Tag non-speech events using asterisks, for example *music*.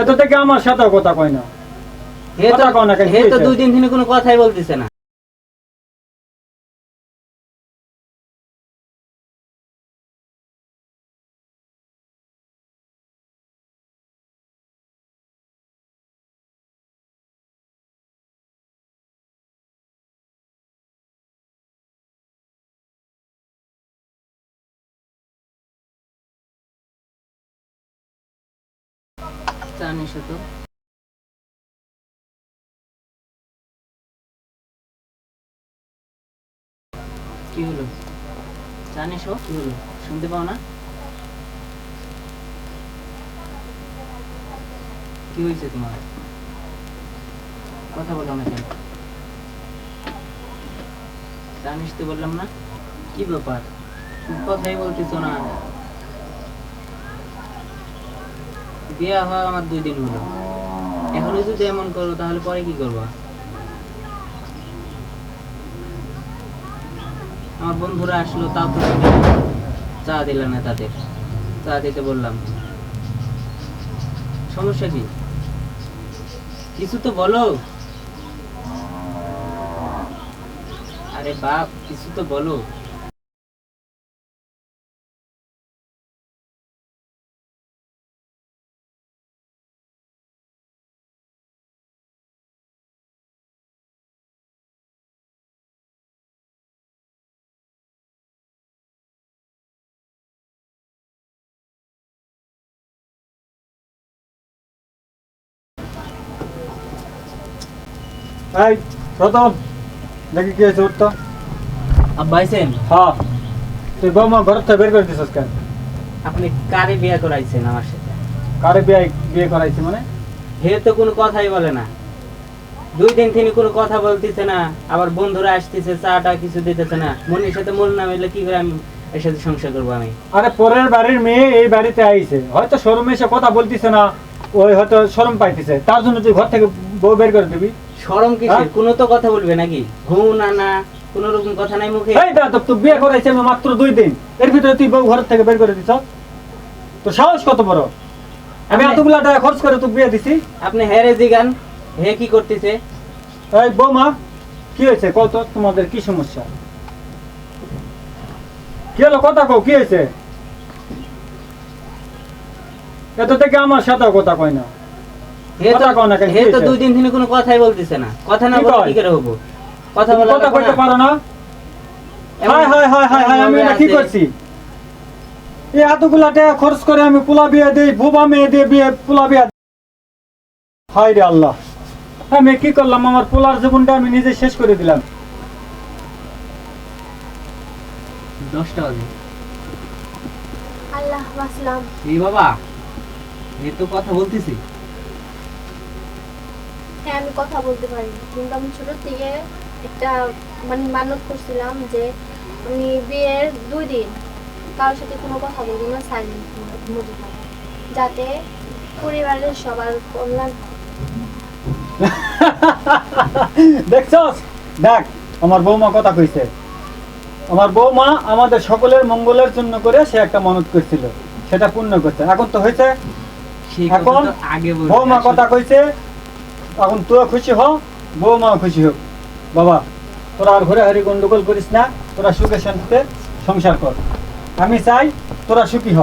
এত থেকে আমার সাথে কথা কয় না। হে তো কথা কও না কেন, হে তো? দুই দিন থেকে কোনো কথাই বলতেছে না। কি হলো? ও? কি হলো? শুনতে পাও না? কি হয়েছে তোমার? কথা বলো না কেন? তো বললাম না? কি ব্যাপার? কথাই বলতেছো না। বিয়ে হওয়া আমার দুই দিন হলো এখনও যদি এমন করো, তাহলে পরে কি করবা? আমার বন্ধুরা আসলো, তাও তো চা দিলে না তাদের। চা দিতে বললাম। সমস্যা কি? কিছু তো বলো। আরে বাপ, কিছু তো বলো। এই প্রথম। দেখি কি হয়েছে উঠতো হ্যাঁ। তুই বৌমা ঘর থেকে বের করে দিছিস কেন? আপনি কারে বিয়ে করাইছেন আমার সাথে? কারে বিয়ে বিয়ে করাইছি মানে? হে তো কোনো কথাই বলে না। দুই দিন তিনি কোনো কথা বলতেছে না আবার বন্ধুরা আসতেছে চাটা কিছু দিতেছে না। মনির সাথে মন না মিললে কি করে আমি এর সাথে সংসার করব আমি? আরে পরের বাড়ির মেয়ে এই বাড়িতে আইছে। হয়তো শরমে এসে কথা বলতেছে না ওই হয়তো শরম পাইতেছে। তার জন্য তুই ঘর থেকে বউ বের করে দিবি। কিসের? হ্যাঁ? কোনো তো কথা বলবে নাকি? হু না না কোনো রকম কথা নাই মুখে? এই দা তো তুই বিয়ে করাইছে আমি মাত্র দুই দিন। এর ভিতরে তুই বউ ঘর থেকে বের করে দিছ। তো সাহস কত বড়? আমি এতগুলা টাকা খরচ করে তুই বিয়ে দিছি। আপনি হেরে জিগান। হে কি করতেছে? এই বৌমা কি হয়েছে? কত তোমাদের কি সমস্যা? কি হলো কথা কও কি হয়েছে? এত থেকে আমার সাথে কথা কয় না। হে তো কথা কও না কেন, হে তো দুই দিন থেকে কোনো কথাই বলতেছে না। কথা না বলে কি করে হব? কথা বলা কথা কইতে পারো না? হায় হায় হায় হায় হায় আমি এটা কি করছি? এই এতগুলা টাকা খরচ করে আমি পোলা বিয়ে দিই বোবা মেয়ে দিয়ে বিয়ে পোলা বিয়ে হায় রে আল্লাহ। আমি কি করলাম? আমার পোলার জীবনটা আমি নিজে শেষ করে দিলাম। দশটা বাজে আল্লাহ বাসলাম এই বাবা এ তো কথা বলতেছি। হ্যাঁ আমি কথা বলতে পারি। কিন্তু আমি ছোট থেকে একটা মানে মানত করছিলাম যে আমি বিয়ের দুই দিন কারোর সাথে কোনো কথা বলব না সাইলেন্ট মধ্যে যাতে পরিবারের সবার কল্যাণ। *laughs* দেখছস? দেখ আমার বৌমা কথা কইছে। আমার বৌমা আমাদের সকলের মঙ্গলের জন্য করে সে একটা মনত করছিল। সেটা পূর্ণ করছে। এখন তো হয়েছে? এখন বৌমা কথা কইছে এখন তো খুশি হ মা খুশি হোক। বাবা, তোরা আর ঘরে হরি গন্ডগোল করিস না, তোরা সুখে শান্তিতে সংসার কর। আমি চাই তোরা সুখী হ।